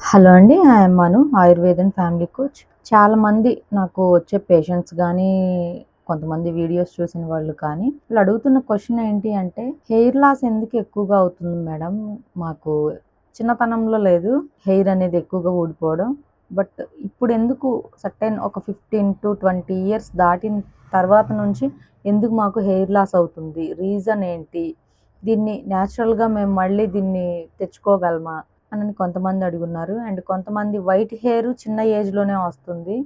Hello అండి. I'm Manu ఆయుర్వేదన్ family coach. చాలామంది నాకు వచ్చే పేషెంట్స్ కానీ కొంతమంది వీడియోస్ చూసిన వాళ్ళు కానీ, వాళ్ళు అడుగుతున్న క్వశ్చన్ ఏంటి అంటే, "హెయిర్ లాస్ ఎందుకు ఎక్కువగా అవుతుంది మేడం? మాకు చిన్నతనంలో లేదు. హెయిర్ అనేది ఎక్కువగా ఊడిపోవడం. బట్ ఇప్పుడు ఎందుకు సర్టెన్ ఒక 15-20 ఇయర్స్ దాటిన తర్వాత నుంచి ఎందుకు మాకు హెయిర్ లాస్ అవుతుంది? రీజన్ ఏంటి? దీన్ని న్యాచురల్‌గా మేము మళ్ళీ దీన్ని తెచ్చుకోగలమా?" అని కొంతమంది అడుగున్నారు. అండ్ కొంతమంది వైట్ హెయిర్ చిన్న ఏజ్‌లోనే వస్తుంది.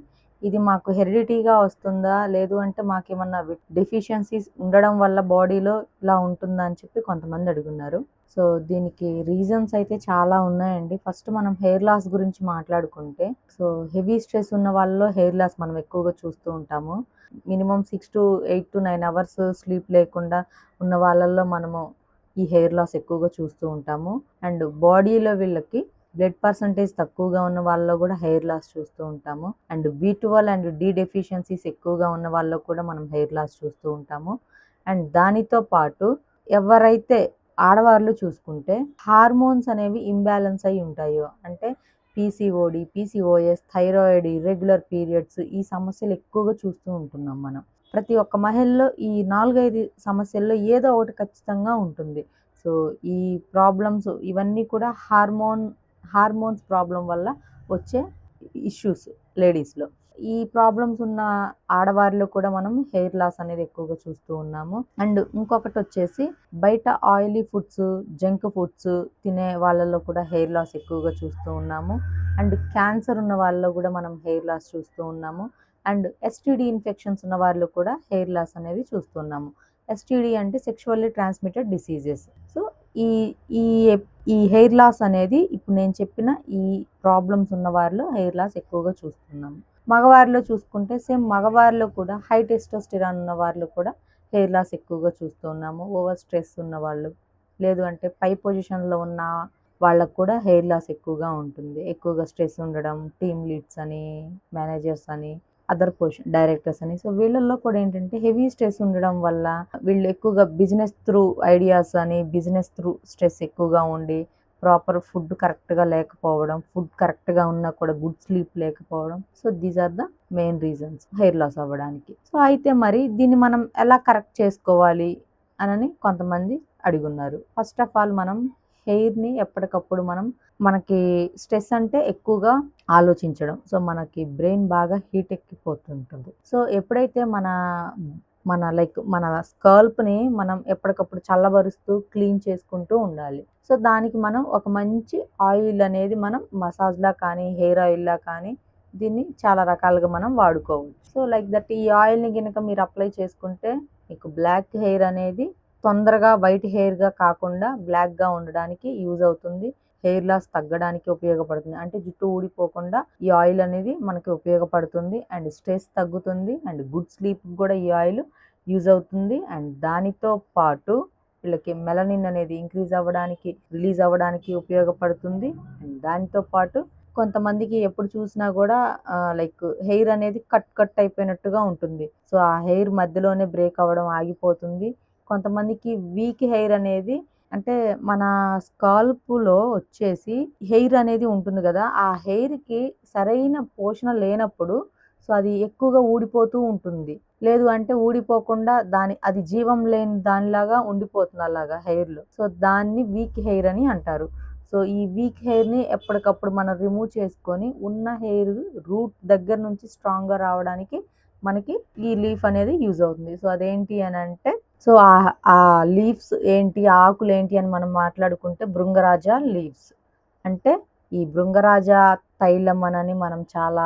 ఇది మాకు హెరిడిటీగా వస్తుందా? లేదు అంటే మాకేమన్నా వి డెఫిషియన్సీస్ ఉండడం వల్ల బాడీలో ఇలా ఉంటుందా? అని చెప్పి కొంతమంది అడుగున్నారు. సో, దీనికి రీజన్స్ అయితే చాలా ఉన్నాయండి. ఫస్ట్ మనం హెయిర్ లాస్ గురించి మాట్లాడుకుంటే, సో, హెవీ స్ట్రెస్ ఉన్న వాళ్ళలో హెయిర్ లాస్ మనం ఎక్కువగా చూస్తూ ఉంటాము. Minimum six to eight to nine hours sleep లేకుండా ఉన్న వాళ్ళల్లో మనము ఈ హెయిర్ లాస్ ఎక్కువగా చూస్తూ ఉంటాము. అండ్ బాడీలో వీళ్ళకి బ్లడ్ పర్సెంటేజ్ తక్కువగా ఉన్న వాళ్ళలో కూడా హెయిర్ లాస్ చూస్తూ ఉంటాము. అండ్ బి12 అండ్ డి డెఫిషియన్సీస్ ఎక్కువగా ఉన్న వాళ్ళలో కూడా మనం హెయిర్ లాస్ చూస్తూ ఉంటాము. అండ్ దానితో పాటు ఎవరైతే ఆడవాళ్ళు చూసుకుంటే హార్మోన్స్ అనేవి ఇంబ్యాలెన్స్ అయి ఉంటాయో, అంటే PCOD PCOS, thyroid, irregular periods ఈ సమస్యలు ఎక్కువగా చూస్తూ ఉంటున్నాం మనం. ప్రతి ఒక్క మహిళలో ఈ 4, 5 సమస్యల్లో ఏదో ఒకటి ఖచ్చితంగా ఉంటుంది. సో, ఈ ప్రాబ్లమ్స్ ఇవన్నీ కూడా హార్మోన్ హార్మోన్స్ ప్రాబ్లం వల్ల వచ్చే ఇష్యూస్ లేడీస్‌లో. ఈ ప్రాబ్లమ్స్ ఉన్న ఆడవారిలో కూడా మనం హెయిర్ లాస్ అనేది ఎక్కువగా చూస్తూ ఉన్నాము. అండ్ ఇంకొకటి వచ్చేసి బయట ఆయిలీ ఫుడ్స్, జంక్ ఫుడ్స్ తినే వాళ్ళలో కూడా హెయిర్ లాస్ ఎక్కువగా చూస్తూ ఉన్నాము. అండ్ క్యాన్సర్ ఉన్న వాళ్ళలో కూడా మనం హెయిర్ లాస్ చూస్తూ ఉన్నాము. అండ్ ఎస్టీడీ ఇన్ఫెక్షన్స్ ఉన్న వారిలో కూడా హెయిర్ లాస్ అనేది చూస్తున్నాము. ఎస్టీడీ అంటే సెక్షువల్లీ ట్రాన్స్మిటెడ్ డిసీజెస్. సో, ఈ ఈ ఈ హెయిర్ లాస్ అనేది ఇప్పుడు నేను చెప్పిన ఈ ప్రాబ్లమ్స్ ఉన్న వారిలో హెయిర్ లాస్ ఎక్కువగా చూస్తున్నాము. మగవారిలో చూసుకుంటే సేమ్ మగవారిలో కూడా హై టెస్టోస్టిరాన్ ఉన్న వారిలో కూడా హెయిర్ లాస్ ఎక్కువగా చూస్తున్నాము ఓవర్ స్ట్రెస్ ఉన్న వాళ్ళు లేదు అంటే పై పొజిషన్‌లో ఉన్న వాళ్ళకు కూడా హెయిర్ లాస్ ఎక్కువగా ఉంటుంది. ఎక్కువగా స్ట్రెస్ ఉండడం, టీమ్ లీడ్స్ అని, మేనేజర్స్ అని, అదర్ పొజిషన్ డైరెక్టర్స్ అని. సో, వీళ్ళల్లో కూడా ఏంటంటే హెవీ స్ట్రెస్ ఉండడం వల్ల వీళ్ళు ఎక్కువగా బిజినెస్ త్రూ ఐడియాస్ అని, బిజినెస్ త్రూ స్ట్రెస్ ఎక్కువగా ఉండి, ప్రాపర్ ఫుడ్ కరెక్ట్‌గా లేకపోవడం, ఫుడ్ కరెక్ట్‌గా ఉన్నా కూడా గుడ్ స్లీప్ లేకపోవడం. So, these are the main reasons hair loss అవ్వడానికి. సో, అయితే మరి దీన్ని మనం ఎలా కరెక్ట్ చేసుకోవాలి అనని కొంతమంది అడిగున్నారు. ఫస్ట్ ఆఫ్ ఆల్ మనం హెయిర్‌ని ఎప్పటికప్పుడు మనం మనకి స్ట్రెస్ అంటే ఎక్కువగా ఆలోచించడం. సో, మనకి బ్రెయిన్ బాగా హీట్ ఎక్కిపోతుంటుంది. సో, ఎప్పుడైతే మన మన లైక్ మన స్కల్ప్ని మనం ఎప్పటికప్పుడు చల్లబరుస్తూ, క్లీన్ చేసుకుంటూ ఉండాలి. సో, దానికి మనం ఒక మంచి ఆయిల్ అనేది మనం మసాజ్‌లా కానీ, హెయిర్ ఆయిల్‌లా కానీ దీన్ని చాలా రకాలుగా మనం వాడుకోవచ్చు. సో, లైక్ దట్ ఈ ఆయిల్‌ని కనుక మీరు అప్లై చేసుకుంటే మీకు బ్లాక్ హెయిర్ అనేది తొందరగా వైట్ హెయిర్‌గా కాకుండా బ్లాక్‌గా ఉండడానికి యూజ్ అవుతుంది. హెయిర్ లాస్ తగ్గడానికి ఉపయోగపడుతుంది. అంటే జుట్టు ఊడిపోకుండా ఈ ఆయిల్ అనేది మనకి ఉపయోగపడుతుంది. అండ్ స్ట్రెస్ తగ్గుతుంది. అండ్ గుడ్ స్లీప్‌కి కూడా ఈ ఆయిల్ యూజ్ అవుతుంది. అండ్ దానితో పాటు వీళ్ళకి మెలనిన్ అనేది ఇంక్రీజ్ అవ్వడానికి, రిలీజ్ అవ్వడానికి ఉపయోగపడుతుంది. అండ్ దానితో పాటు కొంతమందికి ఎప్పుడు చూసినా కూడా లైక్ హెయిర్ అనేది కట్ కట్ అయిపోయినట్టుగా ఉంటుంది. సో, ఆ హెయిర్ మధ్యలోనే బ్రేక్ అవ్వడం ఆగిపోతుంది. కొంతమందికి వీక్ హెయిర్ అనేది అంటే మన స్కాల్ప్‌లో వచ్చేసి హెయిర్ అనేది ఉంటుంది కదా ఆ హెయిర్‌కి సరైన పోషణ లేనప్పుడు సో, అది ఎక్కువగా ఊడిపోతూ ఉంటుంది. లేదు అంటే ఊడిపోకుండా దాని అది జీవం లేని దానిలాగా ఉండిపోతుంది అలాగా హెయిర్‌లో. సో, దాన్ని వీక్ హెయిర్ అని అంటారు. సో, ఈ వీక్ హెయిర్‌ని ఎప్పటికప్పుడు మనం రిమూవ్ చేసుకొని ఉన్న హెయిర్ రూట్ దగ్గర నుంచి స్ట్రాంగ్‌గా రావడానికి మనకి ఈ లీఫ్ అనేది యూజ్ అవుతుంది. సో, అదేంటి అంటే సో, ఆ లీవ్స్ ఏంటి, ఆకులేంటి అని మనం మాట్లాడుకుంటే భృంగరాజ లీవ్స్. అంటే ఈ భృంగరాజ తైలం అనని మనం చాలా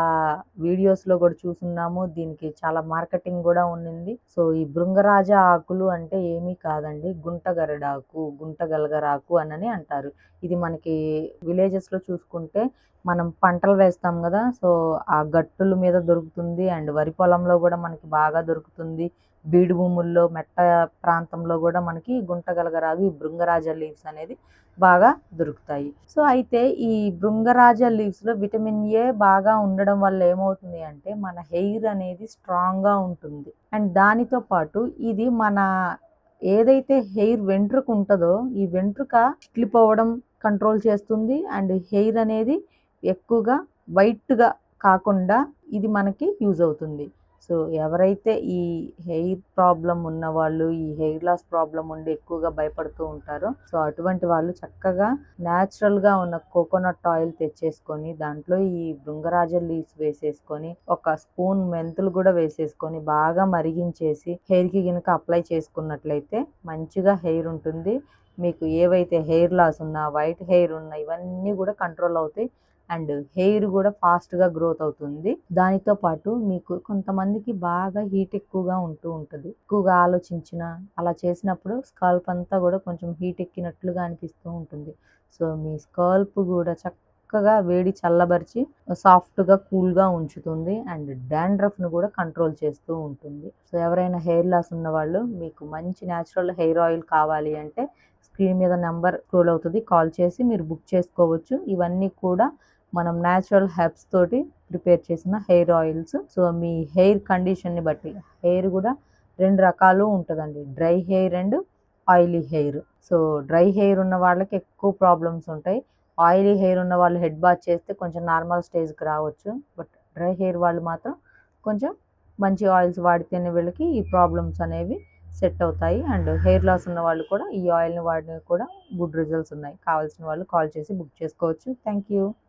వీడియోస్‌లో కూడా చూసున్నాము. దీనికి చాలా మార్కెటింగ్ కూడా ఉన్నింది. సో, ఈ భృంగరాజ ఆకులు అంటే ఏమీ కాదండి. గుంటగరడాకు గుంటగలగరాకు అనని అంటారు. ఇది మనకి విలేజెస్‌లో చూసుకుంటే మనం పంటలు వేస్తాం కదా సో, ఆ గట్టుల మీద దొరుకుతుంది. అండ్ వరి పొలంలో కూడా మనకి బాగా దొరుకుతుంది. బీడు భూముల్లో, మెట్ట ప్రాంతంలో కూడా మనకి గుంటగలగరాగు ఈ భృంగరాజ లీవ్స్ అనేది బాగా దొరుకుతాయి. సో, అయితే ఈ భృంగరాజ లీవ్స్‌లో విటమిన్ ఏ బాగా ఉండడం వల్ల ఏమవుతుంది అంటే మన హెయిర్ అనేది స్ట్రాంగ్‌గా ఉంటుంది. అండ్ దానితో పాటు ఇది మన ఏదైతే హెయిర్ వెంట్రుక ఉంటుందో ఈ వెంట్రుక చిట్లిపోవడం కంట్రోల్ చేస్తుంది. అండ్ హెయిర్ అనేది ఎక్కువగా వైట్‌గా కాకుండా ఇది మనకి యూజ్ అవుతుంది. సో, ఎవరైతే ఈ హెయిర్ ప్రాబ్లమ్ ఉన్నవాళ్ళు, ఈ హెయిర్ లాస్ ప్రాబ్లం ఉండి ఎక్కువగా భయపడుతూ ఉంటారో, సో, అటువంటి వాళ్ళు చక్కగా న్యాచురల్‌గా ఉన్న కోకోనట్ ఆయిల్ తెచ్చేసుకొని, దాంట్లో ఈ భృంగరాజ లీవ్స్ వేసేసుకొని, ఒక స్పూన్ మెంతులు కూడా వేసేసుకొని, బాగా మరిగించేసి హెయిర్‌కి గినక అప్లై చేసుకున్నట్లయితే మంచిగా హెయిర్ ఉంటుంది. మీకు ఏవైతే హెయిర్ లాస్ ఉన్నా, వైట్ హెయిర్ ఉన్నా ఇవన్నీ కూడా కంట్రోల్ అవుతాయి. అండ్ హెయిర్ కూడా ఫాస్ట్‌గా గ్రోత్ అవుతుంది. దానితో పాటు మీకు కొంతమందికి బాగా హీట్ ఎక్కువగా ఉంటూ ఉంటుంది ఎక్కువగా ఆలోచించిన అలా చేసినప్పుడు స్కాల్ప్ అంతా కూడా కొంచెం హీట్ ఎక్కినట్లుగా అనిపిస్తూ ఉంటుంది. సో, మీ స్కాల్ప్ కూడా చక్కగా వేడి చల్లబరిచి సాఫ్ట్‌గా, కూల్‌గా ఉంచుతుంది. అండ్ డాండ్రఫ్ను కూడా కంట్రోల్ చేస్తూ ఉంటుంది. సో, ఎవరైనా హెయిర్ లాస్ ఉన్నవాళ్ళు మీకు మంచి న్యాచురల్ హెయిర్ ఆయిల్ కావాలి అంటే స్క్రీన్ మీద నెంబర్ స్క్రోల్ అవుతుంది కాల్ చేసి మీరు బుక్ చేసుకోవచ్చు. ఇవన్నీ కూడా మనం న్యాచురల్ హెర్బ్స్ తోటి ప్రిపేర్ చేసిన హెయిర్ ఆయిల్స్. సో, మీ హెయిర్ కండిషన్‌ని బట్టి హెయిర్ కూడా రెండు రకాలు ఉంటదండి. Dry hair and oily hair. So, dry hair ఉన్న వాళ్ళకి ఎక్కువ ప్రాబ్లమ్స్ ఉంటాయి. ఆయిలీ హెయిర్ ఉన్న వాళ్ళు హెడ్ బాత్ చేస్తే కొంచెం నార్మల్ స్టేజ్‌కి రావచ్చు. బట్ డ్రై హెయిర్ వాళ్ళు మాత్రం కొంచెం మంచి ఆయిల్స్ వాడితేనే వీళ్ళకి ఈ ప్రాబ్లమ్స్ అనేవి సెట్ అవుతాయి. అండ్ హెయిర్ లాస్ ఉన్న వాళ్ళు కూడా ఈ ఆయిల్‌ని వాడినవి కూడా గుడ్ రిజల్ట్స్ ఉన్నాయి. కావాల్సిన వాళ్ళు కాల్ చేసి బుక్ చేసుకోవచ్చు. Thank you.